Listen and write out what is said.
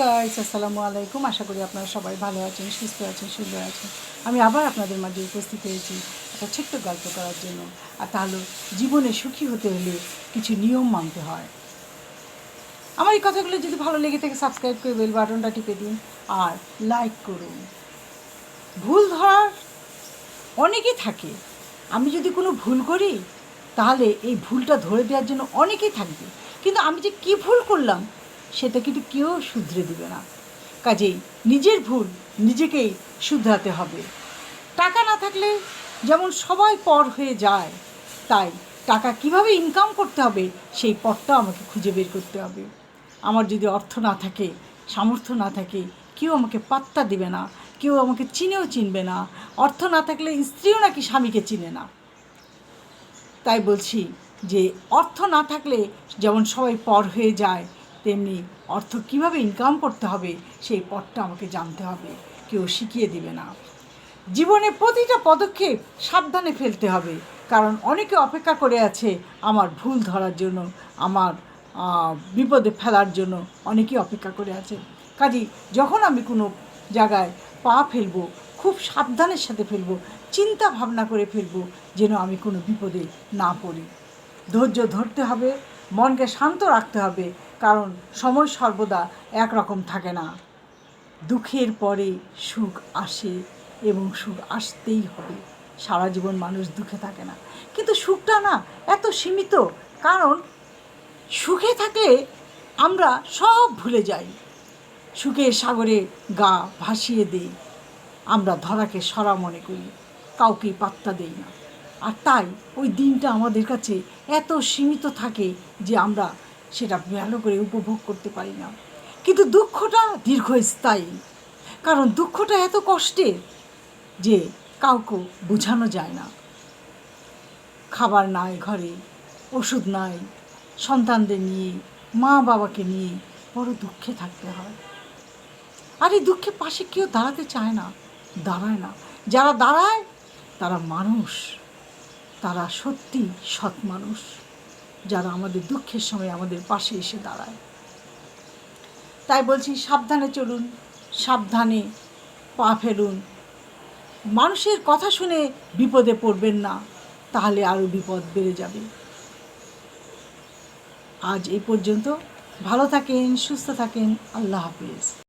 Guys আসসালামু আলাইকুম। আশা করি আপনারা সবাই ভালো আছেন, সুস্থ আছেন, সুন্দর আছেন। আমি আবার আপনাদের মাঝে উপস্থিত হয়েছি একটা ছোট্ট গল্প করার জন্য। আর তাহলে জীবনে সুখী হতে হলে কিছু নিয়ম মানতে হয়। আমার এই কথাগুলো যদি ভালো লেগে থাকে সাবস্ক্রাইব করে বেল বাটনটা টিপে দিন আর লাইক করুন। ভুল ধরার অনেকেই থাকে। আমি যদি কোনো ভুল করি, তাহলে এই ভুলটা ধরে দেওয়ার জন্য অনেকেই থাকবে। কিন্তু আমি যে কী ভুল করলাম সেটা কিন্তু কেউ শুধরে দেবে না। কাজেই নিজের ভুল নিজেকেই শুধরাতে হবে। টাকা না থাকলে যেমন সবাই পর হয়ে যায়, তাই টাকা কীভাবে ইনকাম করতে হবে সেই পথটা আমাকে খুঁজে বের করতে হবে। আমার যদি অর্থ না থাকে, সামর্থ্য না থাকে, কেউ আমাকে পাত্তা দেবে না, কেউ আমাকে চিনেও চিনবে না, অর্থ না থাকলে স্ত্রীও নাকি স্বামীকে চিনে না। তাই বলছি যে অর্থ না থাকলে যেমন সবাই পর হয়ে যায় তেমনি অর্থ কীভাবে ইনকাম করতে হবে, সেই পথটা আমাকে জানতে হবে। কেউ শিখিয়ে দিবে না। জীবনে প্রতিটা পদক্ষেপ সাবধানে ফেলতে হবে, কারণ অনেকে অপেক্ষা করে আছে আমার ভুল ধরার জন্য, আমার বিপদে ফেলার জন্য অনেকেই অপেক্ষা করে আছে। কাজেই যখন আমি কোনো জায়গায় পা ফেলব, খুব সাবধানের সাথে ফেলব, চিন্তা ভাবনা করে ফেলব, যেন আমি কোনো বিপদে না পড়ি। ধৈর্য ধরতে হবে মনকে শান্ত রাখতে হবে, কারণ সময় সর্বদা একরকম থাকে না। দুঃখের পরে সুখ আসে এবং সুখ আসতেই হবে। সারা জীবন মানুষ দুঃখে থাকে না। কিন্তু সুখটা না এত সীমিত, কারণ সুখে থাকলে আমরা সব ভুলে যাই। সুখের সাগরে গা ভাসিয়ে দিই, আমরা ধরাকে সরা মনে করি কাউকে পাত্তা দেই না। আর তাই ওই দিনটা আমাদের কাছে এত সীমিত থাকে যে আমরা সেটা ভালো করে উপভোগ করতে পারি না। কিন্তু দুঃখটা দীর্ঘস্থায়ী। কারণ দুঃখটা এত কষ্টের যে কাউকে বোঝানো যায় না। খাবার নাই ঘরে, ওষুধ নাই, সন্তানদের নিয়ে মা বাবাকে নিয়ে বড় দুঃখে থাকতে হয়। আর এই দুঃখে পাশে কেউ দাঁড়াতে চায় না, দাঁড়ায় না। যারা দাঁড়ায়, তারা মানুষ। তারা সত্যি সৎ মানুষ, যারা আমাদের দুঃখের সময় আমাদের পাশে এসে দাঁড়ায়। তাই বলছি, সাবধানে চলুন, সাবধানে পা ফেলুন। মানুষের কথা শুনে বিপদে পড়বেন না, তাহলে আরও বিপদ বেড়ে যাবে। আজ এই পর্যন্ত। ভালো থাকেন, সুস্থ থাকেন। আল্লাহ হাফিজ।